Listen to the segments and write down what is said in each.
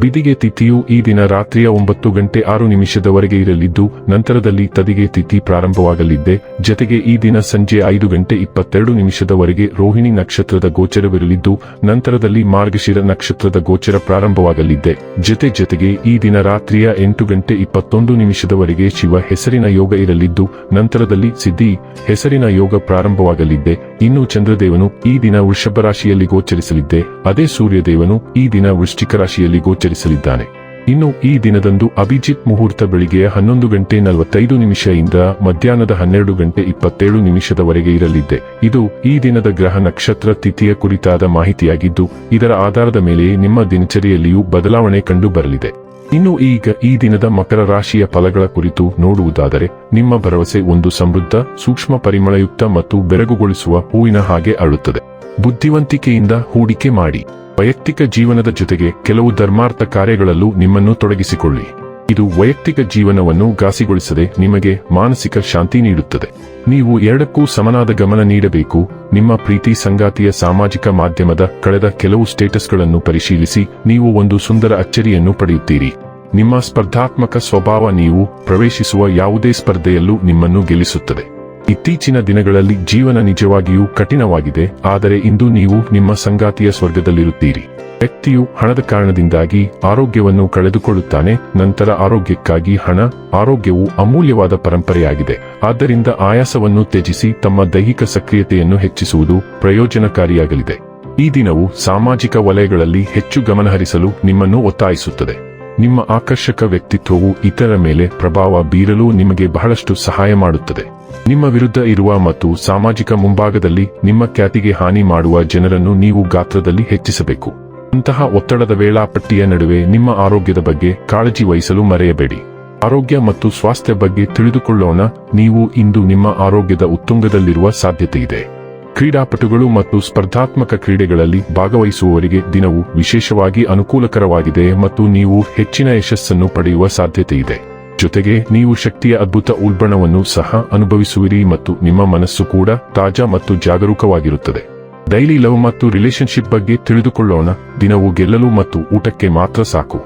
ಬಿದಿಗೆ ತಿಥಿಯು ಈ ದಿನ ರಾತ್ರಿಯ ಒಂಬತ್ತು ಗಂಟೆ ಆರು ನಿಮಿಷದವರೆಗೆ ಇರಲಿದ್ದು, ನಂತರದಲ್ಲಿ ತದಿಗೆ ತಿಥಿ ಪ್ರಾರಂಭವಾಗಲಿದ್ದೆ. ಜತೆಗೆ ಈ ದಿನ ಸಂಜೆ ಐದು ಗಂಟೆ ಇಪ್ಪತ್ತೆರಡು ನಿಮಿಷದವರೆಗೆ ರೋಹಿಣಿ ನಕ್ಷತ್ರದ ಗೋಚರವಿರಲಿದ್ದು, ನಂತರದಲ್ಲಿ ಮಾರ್ಗಶಿರ ನಕ್ಷತ್ರದ ಗೋಚರ ಪ್ರಾರಂಭವಾಗಲಿದ್ದೆ. ಜತೆ ಜತೆಗೆ ಈ ದಿನ ರಾತ್ರಿಯ ಎಂಟು ಗಂಟೆ ಇಪ್ಪತ್ತೊಂದು ನಿಮಿಷದವರೆಗೆ ಶಿವ ಹೆಸರಿನ ಯೋಗ ಇರಲಿದ್ದು, ನಂತರದಲ್ಲಿ ಸಿದ್ಧಿ ಹೆಸರಿನ ಯೋಗ ಪ್ರಾರಂಭವಾಗಲಿದ್ದೆ. ಇನ್ನು ಚಂದ್ರದೇವನು ಈ ದಿನ ವೃಷಭ ರಾಶಿಯಲ್ಲಿ ಗೋಚರಿಸಲಿದ್ದೆ. ಅದೇ ಸೂರ್ಯದೇವನು ಈ ದಿನ ವೃಶ್ಚಿಕ ರಾಶಿಯಲ್ಲಿ ಗೋಚರಿಸಲಿದ್ದಾನೆ. ಇನ್ನು ಈ ದಿನದಂದು ಅಭಿಜಿತ್ ಮುಹೂರ್ತ ಬೆಳಿಗ್ಗೆ ಹನ್ನೊಂದು ಗಂಟೆ ನಲವತ್ತೈದು ನಿಮಿಷದಿಂದ ಮಧ್ಯಾಹ್ನದ ಹನ್ನೆರಡು ಗಂಟೆ ಇಪ್ಪತ್ತೇಳು ನಿಮಿಷದವರೆಗೆ ಇರಲಿದೆ ಇದು ಈ ದಿನದ ಗ್ರಹ ನಕ್ಷತ್ರ ತಿಥಿಯ ಕುರಿತಾದ ಮಾಹಿತಿಯಾಗಿದ್ದು, ಇದರ ಆಧಾರದ ಮೇಲೆ ನಿಮ್ಮ ದಿನಚರಿಯಲ್ಲಿಯೂ ಬದಲಾವಣೆ ಕಂಡು ಬರಲಿದೆ ಇನ್ನು ಈಗ ಈ ದಿನದ ಮಕರ ರಾಶಿಯ ಫಲಗಳ ಕುರಿತು ನೋಡುವುದಾದರೆ, ನಿಮ್ಮ ಭರವಸೆ ಒಂದು ಸಮೃದ್ಧ, ಸೂಕ್ಷ್ಮ ಪರಿಮಳಯುಕ್ತ ಮತ್ತು ಬೆರಗುಗೊಳಿಸುವ ಹೂವಿನ ಹಾಗೆ ಅಳುತ್ತದೆ. ಬುದ್ಧಿವಂತಿಕೆಯಿಂದ ಹೂಡಿಕೆ ಮಾಡಿ. ವೈಯಕ್ತಿಕ ಜೀವನದ ಜೊತೆಗೆ ಕೆಲವು ಧರ್ಮಾರ್ಥ ಕಾರ್ಯಗಳಲ್ಲೂ ನಿಮ್ಮನ್ನು ತೊಡಗಿಸಿಕೊಳ್ಳಿ. ಇದು ವೈಯಕ್ತಿಕ ಜೀವನವನ್ನು ಘಾಸಿಗೊಳಿಸದೆ ನಿಮಗೆ ಮಾನಸಿಕ ಶಾಂತಿ ನೀಡುತ್ತದೆ. ನೀವು ಎರಡಕ್ಕೂ ಸಮನಾದ ಗಮನ ನೀಡಬೇಕು. ನಿಮ್ಮ ಪ್ರೀತಿ ಸಂಗಾತಿಯ ಸಾಮಾಜಿಕ ಮಾಧ್ಯಮದ ಕಳೆದ ಕೆಲವು ಸ್ಟೇಟಸ್ಗಳನ್ನು ಪರಿಶೀಲಿಸಿ ನೀವು ಒಂದು ಸುಂದರ ಅಚ್ಚರಿಯನ್ನು ಪಡೆಯುತ್ತೀರಿ. ನಿಮ್ಮ ಸ್ಪರ್ಧಾತ್ಮಕ ಸ್ವಭಾವ ನೀವು ಪ್ರವೇಶಿಸುವ ಯಾವುದೇ ಸ್ಪರ್ಧೆಯಲ್ಲೂ ನಿಮ್ಮನ್ನು ಗೆಲ್ಲಿಸುತ್ತದೆ. ಇತ್ತೀಚಿನ ದಿನಗಳಲ್ಲಿ ಜೀವನ ನಿಜವಾಗಿಯೂ ಕಠಿಣವಾಗಿದೆ, ಆದರೆ ಇಂದು ನೀವು ನಿಮ್ಮ ಸಂಗಾತಿಯ ಸ್ವರ್ಗದಲ್ಲಿರುತ್ತೀರಿ. ವ್ಯಕ್ತಿಯು ಹಣದ ಕಾರಣದಿಂದಾಗಿ ಆರೋಗ್ಯವನ್ನು ಕಳೆದುಕೊಳ್ಳುತ್ತಾನೆ, ನಂತರ ಆರೋಗ್ಯಕ್ಕಾಗಿ ಹಣ, ಆರೋಗ್ಯವು ಅಮೂಲ್ಯವಾದ ಪರಂಪರೆಯಾಗಿದೆ. ಆದ್ದರಿಂದ ಆಯಾಸವನ್ನು ತ್ಯಜಿಸಿ ತಮ್ಮ ದೈಹಿಕ ಸಕ್ರಿಯತೆಯನ್ನು ಹೆಚ್ಚಿಸುವುದು ಪ್ರಯೋಜನಕಾರಿಯಾಗಲಿದೆ. ಈ ದಿನವು ಸಾಮಾಜಿಕ ವಲಯಗಳಲ್ಲಿ ಹೆಚ್ಚು ಗಮನಹರಿಸಲು ನಿಮ್ಮನ್ನು ಒತ್ತಾಯಿಸುತ್ತದೆ. ನಿಮ್ಮ ಆಕರ್ಷಕ ವ್ಯಕ್ತಿತ್ವವು ಇತರ ಮೇಲೆ ಪ್ರಭಾವ ಬೀರಲು ನಿಮಗೆ ಬಹಳಷ್ಟು ಸಹಾಯ ಮಾಡುತ್ತದೆ. ನಿಮ್ಮ ವಿರುದ್ಧ ಇರುವ ಮತ್ತು ಸಾಮಾಜಿಕ ಮುಂಭಾಗದಲ್ಲಿ ನಿಮ್ಮ ಖ್ಯಾತಿಗೆ ಹಾನಿ ಮಾಡುವ ಜನರನ್ನು ನೀವು ಗಾತ್ರದಲ್ಲಿ ಹೆಚ್ಚಿಸಬೇಕು. ಅಂತಹ ಒತ್ತಡದ ವೇಳಾಪಟ್ಟಿಯ ನಡುವೆ ನಿಮ್ಮ ಆರೋಗ್ಯದ ಬಗ್ಗೆ ಕಾಳಜಿ ವಹಿಸಲು ಮರೆಯಬೇಡಿ. ಆರೋಗ್ಯ ಮತ್ತು ಸ್ವಾಸ್ಥ್ಯ ಬಗ್ಗೆ ತಿಳಿದುಕೊಳ್ಳೋಣ, ನೀವು ಇಂದು ನಿಮ್ಮ ಆರೋಗ್ಯದ ಉತ್ತುಂಗದಲ್ಲಿರುವ ಸಾಧ್ಯತೆಯಿದೆ ಕ್ರೀಡಾಪಟುಗಳು ಮತ್ತು ಸ್ಪರ್ಧಾತ್ಮಕ ಕ್ರೀಡೆಗಳಲ್ಲಿ ಭಾಗವಹಿಸುವವರಿಗೆ ದಿನವು ವಿಶೇಷವಾಗಿ ಅನುಕೂಲಕರವಾಗಿದೆ ಮತ್ತು ನೀವು ಹೆಚ್ಚಿನ ಯಶಸ್ಸನ್ನು ಪಡೆಯುವ ಸಾಧ್ಯತೆಯಿದೆ. ಜೊತೆಗೆ ನೀವು ಶಕ್ತಿಯ ಅದ್ಭುತ ಉಲ್ಬಣವನ್ನು ಸಹ ಅನುಭವಿಸುವಿರಿ ಮತ್ತು ನಿಮ್ಮ ಮನಸ್ಸು ಕೂಡ ತಾಜಾ ಮತ್ತು ಜಾಗರೂಕವಾಗಿರುತ್ತದೆ. ಡೈಲಿ ಲವ್ ಮತ್ತು ರಿಲೇಶನ್ಶಿಪ್ ಬಗ್ಗೆ ತಿಳಿದುಕೊಳ್ಳೋಣ. ದಿನವು ಗೆಲ್ಲಲು ಮತ್ತು ಊಟಕ್ಕೆ ಮಾತ್ರ ಸಾಕು.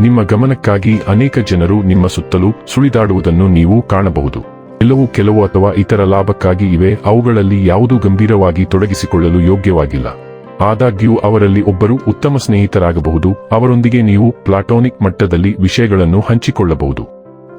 ನಿಮ್ಮ ಗಮನಕ್ಕಾಗಿ ಅನೇಕ ಜನರು ನಿಮ್ಮ ಸುತ್ತಲೂ ಸುಳಿದಾಡುವುದನ್ನು ನೀವು ಕಾಣಬಹುದು. ಎಲ್ಲವೂ ಕೆಲವು ಅಥವಾ ಇತರ ಲಾಭಕ್ಕಾಗಿ ಇವೆ, ಅವುಗಳಲ್ಲಿ ಯಾವುದೂ ಗಂಭೀರವಾಗಿ ತೊಡಗಿಸಿಕೊಳ್ಳಲು ಯೋಗ್ಯವಾಗಿಲ್ಲ. ಆದಾಗ್ಯೂ, ಅವರಲ್ಲಿ ಒಬ್ಬರು ಉತ್ತಮ ಸ್ನೇಹಿತರಾಗಬಹುದು, ಅವರೊಂದಿಗೆ ನೀವು ಪ್ಲಾಟೋನಿಕ್ ಮಟ್ಟದಲ್ಲಿ ವಿಷಯಗಳನ್ನು ಹಂಚಿಕೊಳ್ಳಬಹುದು.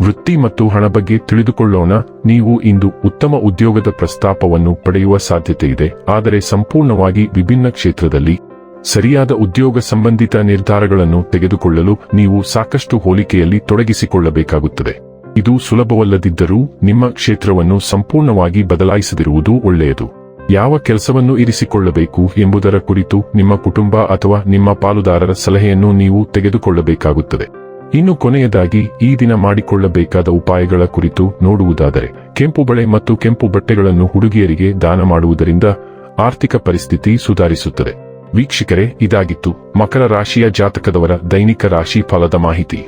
ವೃತ್ತಿ ಮತ್ತು ಹಣ ಬಗ್ಗೆ ತಿಳಿದುಕೊಳ್ಳೋಣ, ನೀವು ಇಂದು ಉತ್ತಮ ಉದ್ಯೋಗದ ಪ್ರಸ್ತಾಪವನ್ನು ಪಡೆಯುವ ಸಾಧ್ಯತೆ ಇದೆ, ಆದರೆ ಸಂಪೂರ್ಣವಾಗಿ ವಿಭಿನ್ನ ಕ್ಷೇತ್ರದಲ್ಲಿ ಸರಿಯಾದ ಉದ್ಯೋಗ ಸಂಬಂಧಿತ ನಿರ್ಧಾರಗಳನ್ನು ತೆಗೆದುಕೊಳ್ಳಲು ನೀವು ಸಾಕಷ್ಟು ಹೋಲಿಕೆಯಲ್ಲಿ ತೊಡಗಿಸಿಕೊಳ್ಳಬೇಕಾಗುತ್ತದೆ. ಇದು ಸುಲಭವಲ್ಲದಿದ್ದರೂ ನಿಮ್ಮ ಕ್ಷೇತ್ರವನ್ನು ಸಂಪೂರ್ಣವಾಗಿ ಬದಲಾಯಿಸದಿರುವುದು ಒಳ್ಳೆಯದು. ಯಾವ ಕೆಲಸವನ್ನು ಇರಿಸಿಕೊಳ್ಳಬೇಕು ಎಂಬುದರ ಕುರಿತು ನಿಮ್ಮ ಕುಟುಂಬ ಅಥವಾ ನಿಮ್ಮ ಪಾಲುದಾರರ ಸಲಹೆಯನ್ನು ನೀವು ತೆಗೆದುಕೊಳ್ಳಬೇಕಾಗುತ್ತದೆ. ಇನ್ನು ಕೊನೆಯದಾಗಿ, ಈ ದಿನ ಮಾಡಿಕೊಳ್ಳಬೇಕಾದ ಉಪಾಯಗಳ ಕುರಿತು ನೋಡುವುದಾದರೆ, ಕೆಂಪು ಬಳೆ ಮತ್ತು ಕೆಂಪು ಬಟ್ಟೆಗಳನ್ನು ಹುಡುಗಿಯರಿಗೆ ದಾನ ಮಾಡುವುದರಿಂದ ಆರ್ಥಿಕ ಪರಿಸ್ಥಿತಿ ಸುಧಾರಿಸುತ್ತದೆ. ವೀಕ್ಷಕರೇ, ಇದಾಗಿತ್ತು ಮಕರ ರಾಶಿಯ ಜಾತಕದವರ ದೈನಿಕ ರಾಶಿ ಫಲದ ಮಾಹಿತಿ.